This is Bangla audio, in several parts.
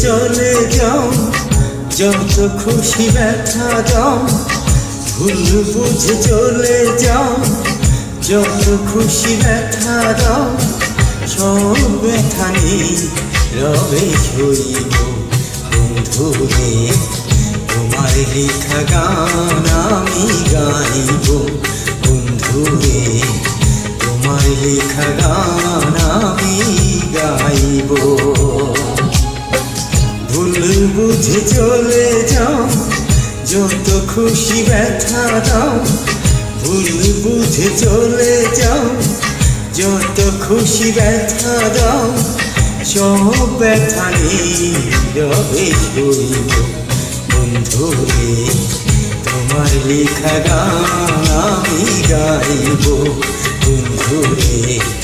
চলে যাও যত খুশি ব্যথা দাও। ভুল বুঝে চলে যাও যত খুশি ব্যথা দাও। সব ব্যথা নেই রবে সইব বন্ধু তোমার লেখা গান আমি গাইব বন্ধু তোমার লেখা গান আমি গাইব। ভুল বুঝে চলে যাও, যত খুশি ব্যথা দাও, ভুল বুঝে চলে যাও, যত খুশি ব্যথা দাও, সব ব্যথা নীরবে সইব বন্ধু রে, তোমার লেখা গান আমি গাইব, বন্ধু রে।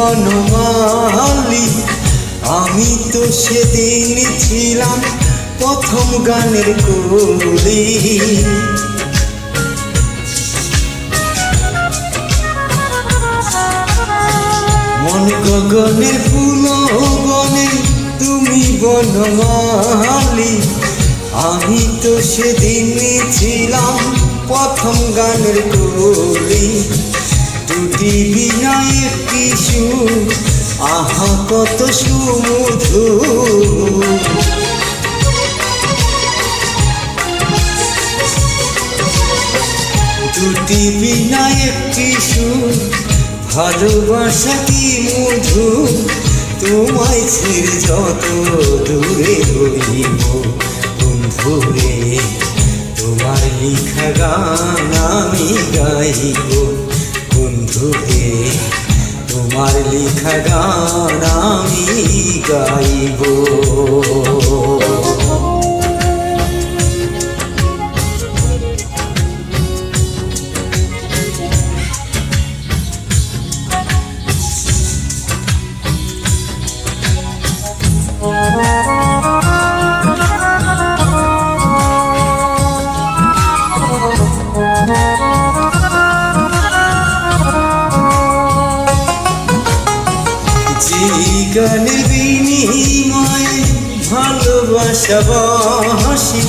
বনমালি। আমি তো সেদিন ছিলাম প্রথম গানের কলি। মন গগনের ফুল বনে তুমি বনমালি। আমি তো সেদিন ছিলাম প্রথম গানের কলি। বিনয়ের কিছু। আহা কত দুটি বিনয়ের কিছু ভালোবাসা কি মধু তোমায় ছেড়ে যত দূরে গাইব। যে ভালোবাসা বাসি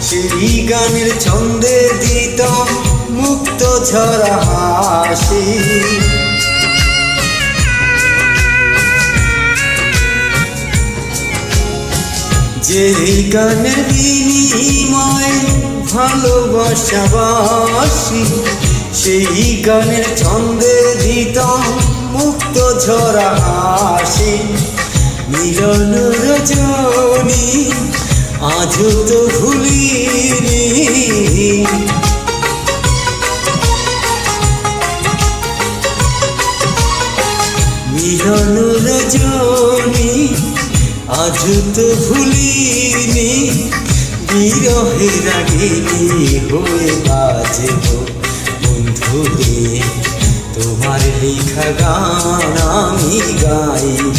সেই গানের ছন্দে দিতাম মুক্ত ঝরা হাসি। যে গানের বিনিময়ে ভালোবাসা বাসি, সেই গানের ছন্দে দিতাম মুক্ত ঝরা হাসি। মিলন রজনী আজ তো ভুলিনি। মিলন রজনী আজ তো ভুলিনি। বিরহে রাগিনী হয়ে বাজব বন্ধু রে তোমার লেখা গান আমি গাইব।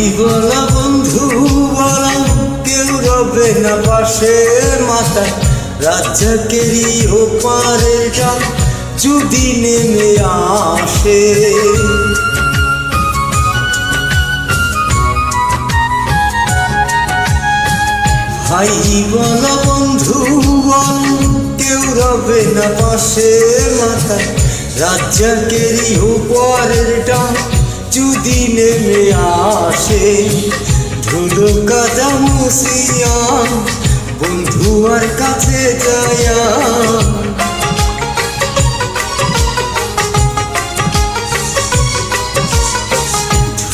ভাই বলা বন্ধু বলা? কেউ রবে না পাশে মাথায় রাজ্যকেরই ওপারে যা যদি নেমে আসে। ভাই বল বন্ধু বল? কেউ রবে না পাশে মাথায় রাজ্জাকেরই উপরের ডান যদি নেমে আসে। ধুলো কাদা মুসিয়া বন্ধু আর কাছে যায়া।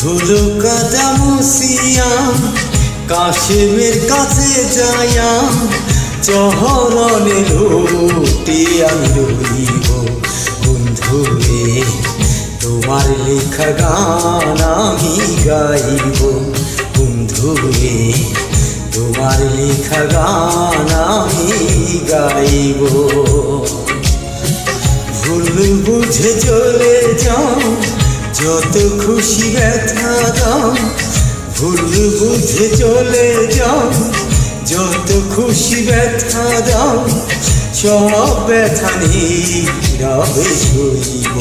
ধুলো কাদা মুসিয়া কাশেমের কাছে যায়া। চহরণে লোটে আমি রইব বন্ধুরে তোমার লেখা গান আমি গাইব। বন্ধুরে তোমার লেখা গান আমি গাইব। ভুল বুঝে চলে যাও, যত খুশি ব্যথা দাও। ভুল বুঝে চলে যাও, যত খুশি ব্যথা দাও। সব ব্যথা নীরবে সইব।